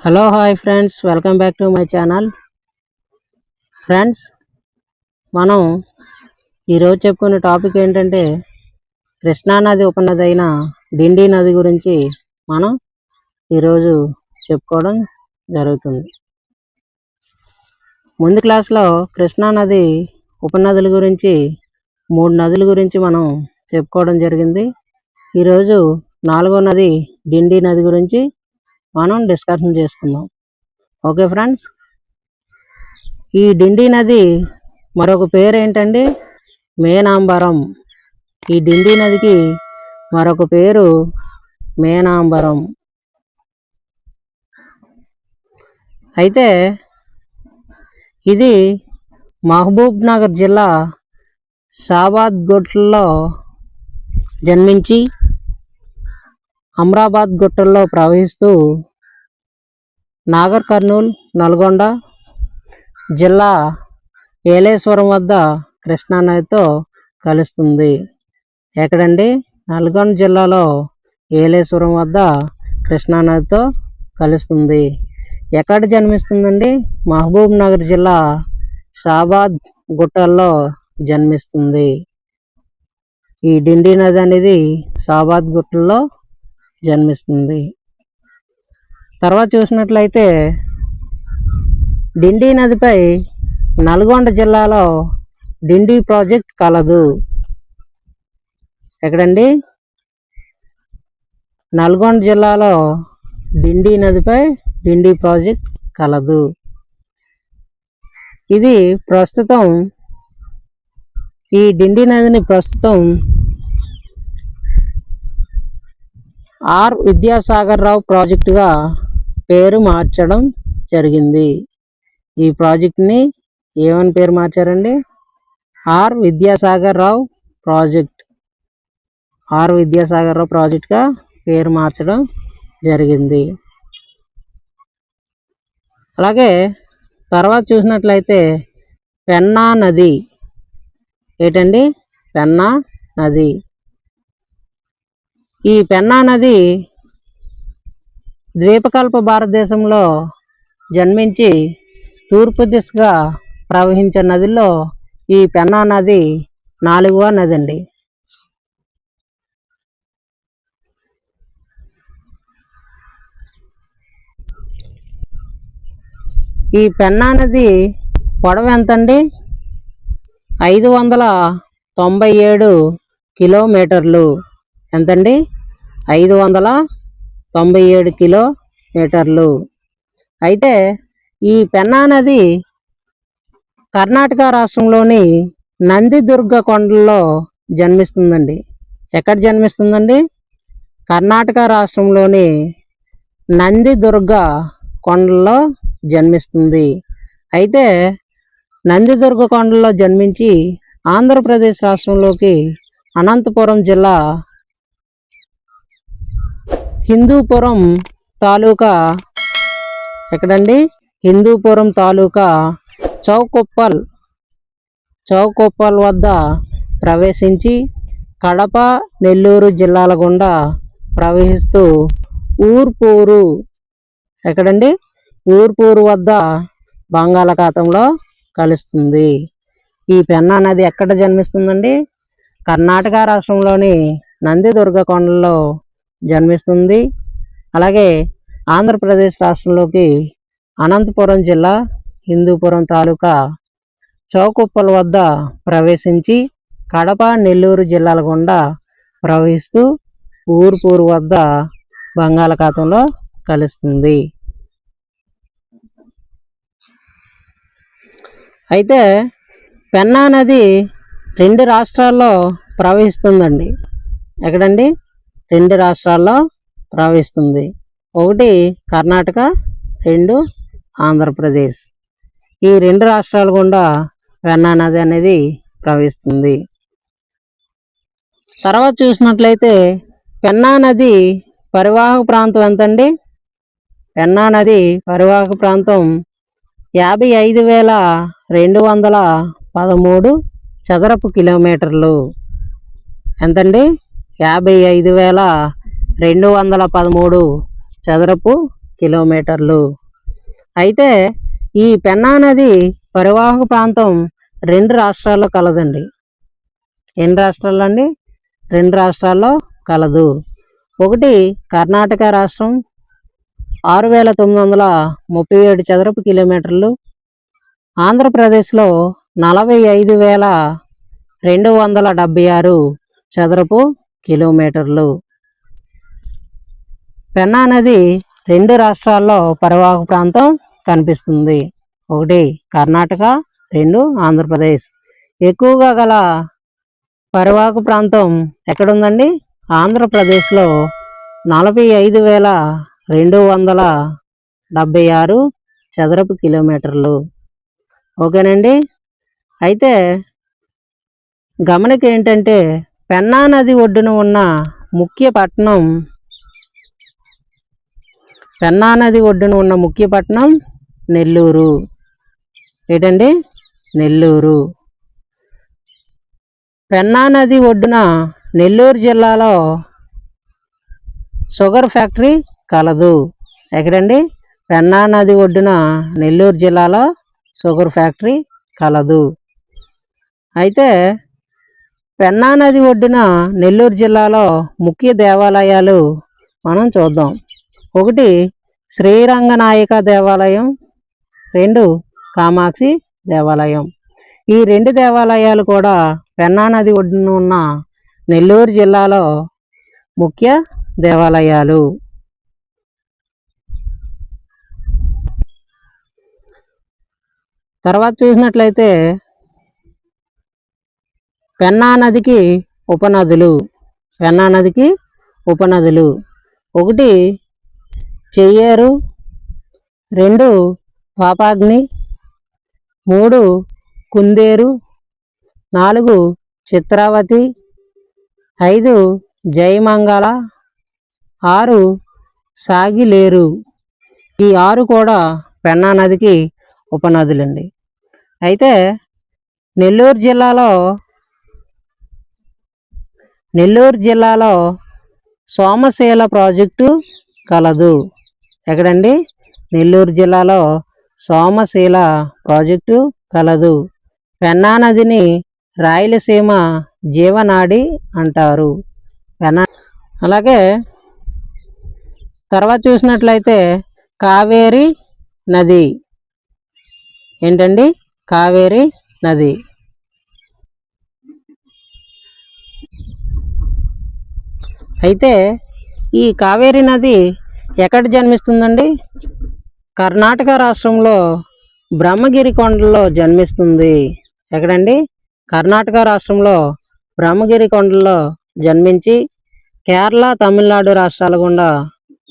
Hello hi friends welcome back to my channel friends మనం ఈరోజు చెప్పుకునే టాపిక్ ఏంటంటే కృష్ణా నది ఉపనది అయిన డిండి నది గురించి మనం ఈరోజు చెప్పుకోవడం జరుగుతుంది. ముందు క్లాస్లో కృష్ణా నది ఉపనదుల గురించి మూడు నదుల గురించి మనం చెప్పుకోవడం జరిగింది. ఈరోజు నాలుగో నది డిండి నది గురించి మనం డిస్కషన్ చేసుకుందాం. ఓకే ఫ్రెండ్స్ ఈ డిండి నది మరొక పేరు ఏంటండి మేనాంబరం. ఈ డిండి నదికి మరొక పేరు మేనాంబరం. అయితే ఇది మహబూబ్ నగర్ జిల్లా షాబాద్ జన్మించి అమరాబాద్ గుట్టల్లో ప్రవహిస్తూ నాగర్ కర్నూల్ నల్గొండ జిల్లా ఏలేశ్వరం వద్ద కృష్ణానదితో కలుస్తుంది. ఎక్కడండి? నల్గొండ జిల్లాలో ఏలేశ్వరం వద్ద కృష్ణానదితో కలుస్తుంది. ఎక్కడ జన్మిస్తుందండి? మహబూబ్ నగర్ జిల్లా షాబాద్ గుట్టల్లో జన్మిస్తుంది. ఈ డిండి నది అనేది షాబాద్ గుట్టల్లో జన్మిస్తుంది. తర్వాత చూసినట్లయితే డిండి నదిపై నల్గొండ జిల్లాలో డిండి ప్రాజెక్ట్ కలదు. ఎక్కడండి? నల్గొండ జిల్లాలో డిండి నదిపై డిండి ప్రాజెక్ట్ కలదు. ఇది ప్రస్తుతం ఈ డిండి నదిని ప్రస్తుతం ఆర్ విద్యాసాగర్ రావు ప్రాజెక్టుగా పేరు మార్చడం జరిగింది. ఈ ప్రాజెక్ట్ని ఏమని పేరు మార్చారండి? R Vidyasagar Rao project. R Vidyasagar Rao ప్రాజెక్ట్గా పేరు మార్చడం జరిగింది. అలాగే తర్వాత చూసినట్లయితే పెన్నా నది. ఏంటండి? పెన్నా నది. ఈ పెన్నా నది ద్వీపకల్ప భారతదేశంలో జన్మించి తూర్పు దిశగా ప్రవహించే నదిలో ఈ పెన్నా నది నాలుగవ నది అండి ఈ పెన్నా నది పొడవు ఎంతండి? ఐదు వందల తొంభై ఏడు కిలోమీటర్లు. ఎంతండి? ఐదు వందల తొంభై ఏడు కిలోమీటర్లు అయితే ఈ పెన్నా నది కర్ణాటక రాష్ట్రంలోని నందిదుర్గ కొండల్లో జన్మిస్తుందండి. ఎక్కడ జన్మిస్తుందండి? కర్ణాటక రాష్ట్రంలోని నందిదుర్గ కొండల్లో జన్మిస్తుంది. అయితే నందిదుర్గ కొండల్లో జన్మించి ఆంధ్రప్రదేశ్ రాష్ట్రంలోకి అనంతపురం జిల్లా హిందూపురం తాలూకా ఎక్కడండి? హిందూపురం తాలూకా చౌకొప్పల్ చౌకొప్పల్ వద్ద ప్రవేశించి కడప నెల్లూరు జిల్లాల గుండా ప్రవహిస్తూ ఊర్పూరు. ఎక్కడండి? ఊర్పూరు వద్ద బంగాళాఖాతంలో కలుస్తుంది. ఈ పెన్నా నది ఎక్కడ జన్మిస్తుందండి? కర్ణాటక రాష్ట్రంలోని నందిదుర్గ కొండల్లో జన్మిస్తుంది. అలాగే ఆంధ్రప్రదేశ్ రాష్ట్రంలోకి అనంతపురం జిల్లా హిందూపురం తాలూకా చౌకుప్పల వద్ద ప్రవేశించి కడప నెల్లూరు జిల్లాల గుండా ప్రవహిస్తూ ఊరుపూరు వద్ద బంగాళాఖాతంలో కలుస్తుంది. అయితే పెన్నా నది రెండు రాష్ట్రాల్లో ప్రవహిస్తుందండి. ఎక్కడండి? రెండు రాష్ట్రాల్లో ప్రవహిస్తుంది. ఒకటి కర్ణాటక రెండు ఆంధ్రప్రదేశ్. ఈ రెండు రాష్ట్రాల గుండా వెన్నా నది అనేది ప్రవహిస్తుంది. తర్వాత చూసినట్లయితే పెన్నా నది పరివాహక ప్రాంతం ఎంతండి? పెన్నా నది పరివాహక ప్రాంతం యాభై ఐదు వేల రెండు వందల పదమూడు చదరపు కిలోమీటర్లు. ఎంతండి? యాభై ఐదు వేల రెండు వందల పదమూడు చదరపు కిలోమీటర్లు. అయితే ఈ పెన్నా నది పరివాహక ప్రాంతం రెండు రాష్ట్రాల్లో కలదండి. ఎన్ని రాష్ట్రాల్లో అండి రెండు రాష్ట్రాల్లో కలదు. ఒకటి కర్ణాటక రాష్ట్రం ఆరు వేల తొమ్మిది వందల ముప్పై ఏడు చదరపు కిలోమీటర్లు. ఆంధ్రప్రదేశ్లో నలభై ఐదు వేల రెండు వందల డెబ్బై ఆరు చదరపు కిలోమీటర్లు. పెన్నా నది రెండు రాష్ట్రాల్లో పరివాహక ప్రాంతం కనిపిస్తుంది. ఒకటి కర్ణాటక రెండు ఆంధ్రప్రదేశ్. ఎక్కువగా గల పరివాహక ప్రాంతం ఎక్కడుందండి? ఆంధ్రప్రదేశ్లో నలభై ఐదు వేల రెండు వందల డెబ్బై ఆరు చదరపు కిలోమీటర్లు. ఓకేనండి? అయితే గమనిక ఏంటంటే పెన్నా నది ఒడ్డున ఉన్న ముఖ్య పట్టణం పెన్నా నది ఒడ్డున ఉన్న ముఖ్య పట్టణం నెల్లూరు. ఏంటండి? నెల్లూరు. పెన్నా నది ఒడ్డున నెల్లూరు జిల్లాలో షుగర్ ఫ్యాక్టరీ కలదు. ఎక్కడండి? పెన్నా నది ఒడ్డున నెల్లూరు జిల్లాలో షుగర్ ఫ్యాక్టరీ కలదు. అయితే పెన్నా నది ఒడ్డున నెల్లూరు జిల్లాలో ముఖ్య దేవాలయాలు మనం చూద్దాం. ఒకటి శ్రీరంగనాయక దేవాలయం రెండు కామాక్షి దేవాలయం. ఈ రెండు దేవాలయాలు కూడా పెన్నా నది ఒడ్డున ఉన్న నెల్లూరు జిల్లాలో ముఖ్య దేవాలయాలు. తర్వాత చూసినట్లయితే పెన్నా నదికి ఉపనదులు పెన్నా నదికి ఉపనదులు. ఒకటి చెయ్యేరు రెండు పాపాగ్ని మూడు కుందేరు నాలుగు చిత్రావతి ఐదు జయమంగళ ఆరు సాగిలేరు. ఈ ఆరు కూడా పెన్నా నదికి ఉపనదులండి. అయితే నెల్లూరు జిల్లాలో నెల్లూరు జిల్లాలో సోమశీల ప్రాజెక్టు కలదు. ఎక్కడండి? నెల్లూరు జిల్లాలో సోమశీల ప్రాజెక్టు కలదు. పెన్నా నదిని రాయలసీమ జీవనాడి అంటారు. పెన్నా అలాగే తర్వాత చూసినట్లయితే కావేరి నది. ఏంటండి? కావేరి నది. అయితే ఈ కావేరి నది ఎక్కడ జన్మిస్తుందండి? కర్ణాటక రాష్ట్రంలో బ్రహ్మగిరి కొండల్లో జన్మిస్తుంది. ఎక్కడండి? కర్ణాటక రాష్ట్రంలో బ్రహ్మగిరి కొండల్లో జన్మించి కేరళ తమిళనాడు రాష్ట్రాల గుండా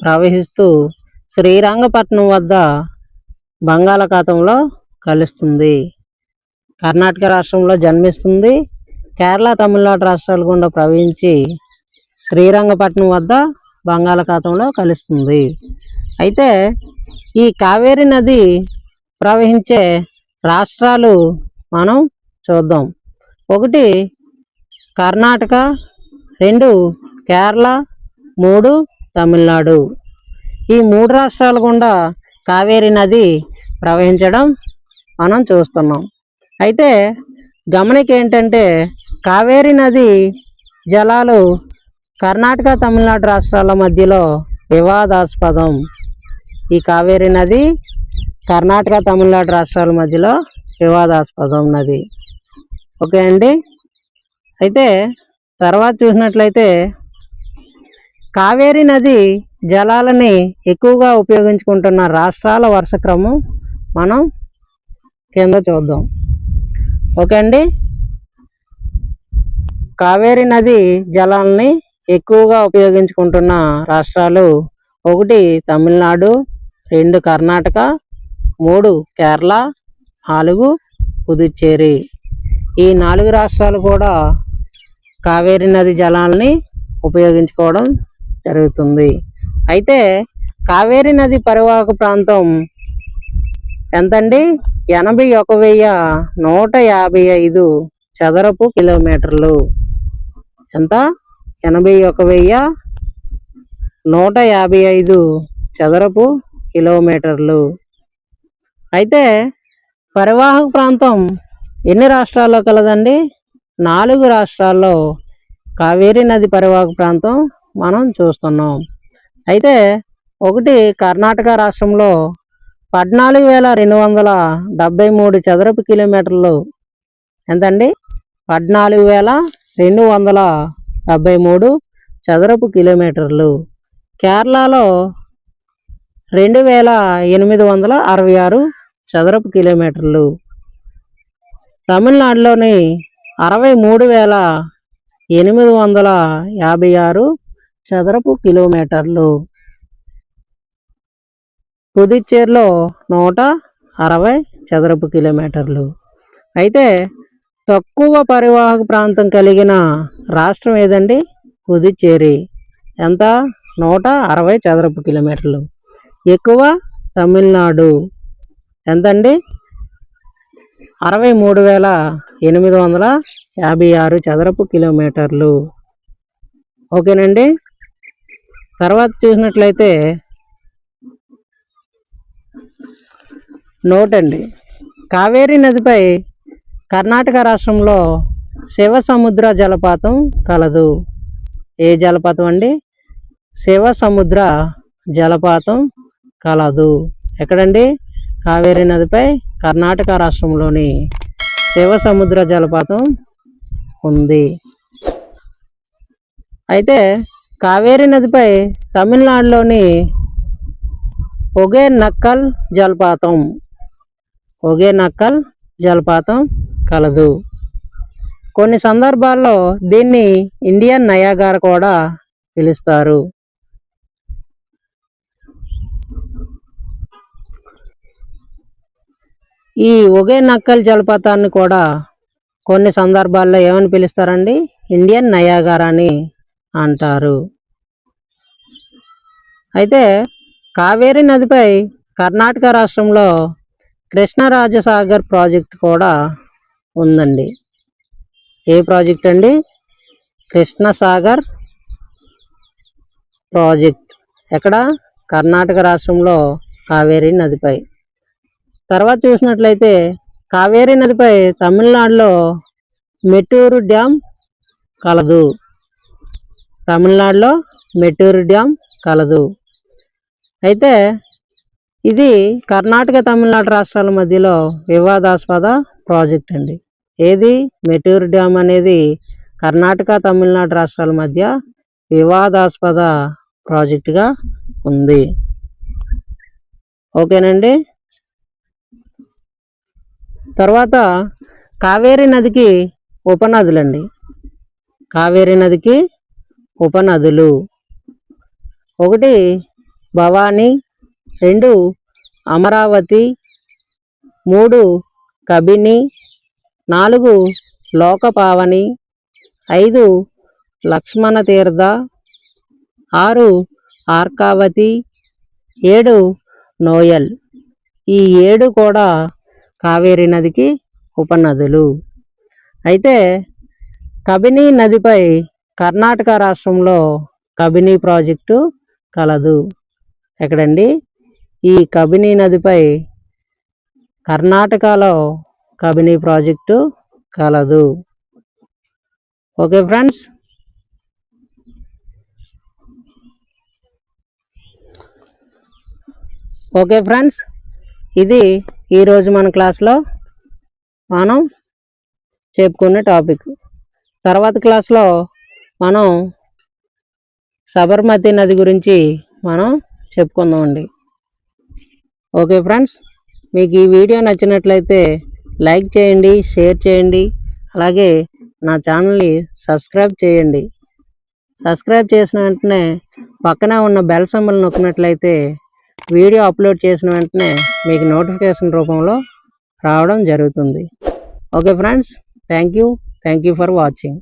ప్రవహిస్తూ శ్రీరంగపట్నం వద్ద బంగాళాఖాతంలో కలుస్తుంది. కర్ణాటక రాష్ట్రంలో జన్మిస్తుంది. కేరళ తమిళనాడు రాష్ట్రాల గుండా ప్రవహించి శ్రీరంగపట్నం వద్ద బంగాళాఖాతంలో కలుస్తుంది. అయితే ఈ కావేరి నది ప్రవహించే రాష్ట్రాలు మనం చూద్దాం. ఒకటి కర్ణాటక రెండు కేరళ మూడు తమిళనాడు. ఈ మూడు రాష్ట్రాల గుండా కావేరి నది ప్రవహించడం మనం చూస్తున్నాం. అయితే గమనిక ఏంటంటే కావేరి నది జలాలు కర్ణాటక తమిళనాడు రాష్ట్రాల మధ్యలో వివాదాస్పదం. ఈ కావేరి నది కర్ణాటక తమిళనాడు రాష్ట్రాల మధ్యలో వివాదాస్పదం నది. ఓకే అండి? అయితే తర్వాత చూసినట్లయితే కావేరి నది జలాలని ఎక్కువగా ఉపయోగించుకుంటున్న రాష్ట్రాల వరుస క్రమం మనం కింద చూద్దాం. ఓకే అండి? కావేరి నది జలాలని ఎక్కువగా ఉపయోగించుకుంటున్న రాష్ట్రాలు ఒకటి తమిళనాడు రెండు కర్ణాటక మూడు కేరళ నాలుగు పుదుచ్చేరి. ఈ నాలుగు రాష్ట్రాలు కూడా కావేరి నది జలాలని ఉపయోగించుకోవడం జరుగుతుంది. అయితే కావేరి నది పరివాహక ప్రాంతం ఎంతండి? ఎనభై ఒక వెయ్యి నూట యాభై ఐదు చదరపు కిలోమీటర్లు. ఎంత? ఎనభై ఒక వెయ్యి నూట యాభై ఐదు చదరపు కిలోమీటర్లు. అయితే పరివాహక ప్రాంతం ఎన్ని రాష్ట్రాల్లో కలదండి? నాలుగు రాష్ట్రాల్లో కావేరీ నది పరివాహక ప్రాంతం మనం చూస్తున్నాం. అయితే ఒకటి కర్ణాటక రాష్ట్రంలో పద్నాలుగు వేల రెండు వందల డెబ్బై మూడు చదరపు కిలోమీటర్లు ఎంతండి? పద్నాలుగు వేల రెండు వందల డెబ్బై మూడు చదరపు కిలోమీటర్లు. కేరళలో రెండు వేల ఎనిమిది వందల అరవై ఆరు చదరపు కిలోమీటర్లు. తమిళనాడులోని అరవై మూడు వేల ఎనిమిది వందల యాభై ఆరు చదరపు కిలోమీటర్లు. పుదుచ్చేరిలో నూట అరవై చదరపు కిలోమీటర్లు. అయితే తక్కువ పరివాహక ప్రాంతం కలిగిన రాష్ట్రం ఏదండి? పుదుచ్చేరి. ఎంత? నూట అరవై చదరపు కిలోమీటర్లు. ఎక్కువ? తమిళనాడు. ఎంతండి? అరవై మూడు వేల ఎనిమిది వందల యాభై ఆరు చదరపు కిలోమీటర్లు. ఓకేనండి? తర్వాత చూసినట్లయితే నోట్ అండి కావేరీ నదిపై కర్ణాటక రాష్ట్రంలో శివ సముద్ర జలపాతం కలదు. ఏ జలపాతం అండి? శివ సముద్ర జలపాతం కలదు. ఎక్కడండి? కావేరీ నదిపై కర్ణాటక రాష్ట్రంలోని శివ సముద్ర జలపాతం ఉంది. అయితే కావేరీ నదిపై తమిళనాడులోని ఒగే నక్కల్ జలపాతం ఒగే నక్కల్ జలపాతం కలదు. కొన్ని సందర్భాల్లో దీన్ని ఇండియన్ నయాగార కూడా పిలుస్తారు. ఈ ఒగే నక్కల్ జలపాతాన్ని కూడా కొన్ని సందర్భాల్లో ఏమని పిలుస్తారండి? ఇండియన్ నయాగార అని అంటారు. అయితే కావేరీ నదిపై కర్ణాటక రాష్ట్రంలో కృష్ణరాజసాగర్ ప్రాజెక్ట్ కూడా ఉందండి. ఏ ప్రాజెక్ట్ అండి? కృష్ణసాగర్ ప్రాజెక్ట్. ఎక్కడ? కర్ణాటక రాష్ట్రంలో కావేరీ నదిపై. తర్వాత చూసినట్లయితే కావేరీ నదిపై తమిళనాడులో మెట్టూరు డ్యామ్ కలదు. తమిళనాడులో మెట్టూరు డ్యామ్ కలదు. అయితే ఇది కర్ణాటక తమిళనాడు రాష్ట్రాల మధ్యలో వివాదాస్పద ప్రాజెక్ట్ అండి. ఏది? మెట్టూరు డ్యామ్ అనేది కర్ణాటక తమిళనాడు రాష్ట్రాల మధ్య వివాదాస్పద ప్రాజెక్టుగా ఉంది. ఓకేనండి? తర్వాత కావేరీ నదికి ఉపనదులండి. కావేరీ నదికి ఉపనదులు. ఒకటి భవానీ రెండు అమరావతి మూడు కబిని నాలుగు లోకపావని ఐదు లక్ష్మణ తీర్థ ఆరు ఆర్కావతి ఏడు నోయల్. ఈ ఏడు కూడా కావేరీ నదికి ఉపనదులు. అయితే కబిని నదిపై కర్ణాటక రాష్ట్రంలో కబిని ప్రాజెక్టు కలదు. ఎక్కడండి? ఈ కబిని నదిపై కర్ణాటకలో కబిని ప్రాజెక్టు కలదు. Okay friends? Okay friends? ఇది ఈరోజు మన క్లాస్లో మనం చెప్పుకునే టాపిక్. తర్వాత క్లాస్లో మనం సబర్మతి నది గురించి మనం చెప్పుకుందామండి. Okay friends? మీకు ఈ వీడియో నచ్చినట్లయితే లైక్ చేయండి షేర్ చేయండి. అలాగే నా ఛానల్ని సబ్స్క్రైబ్ చేయండి. సబ్స్క్రైబ్ చేసిన వెంటనే పక్కనే ఉన్న బెల్ సింబల్ నొక్కినట్లయితే వీడియో అప్లోడ్ చేసిన వెంటనే మీకు నోటిఫికేషన్ రూపంలో రావడం జరుగుతుంది. Okay friends thank you. Thank you for watching.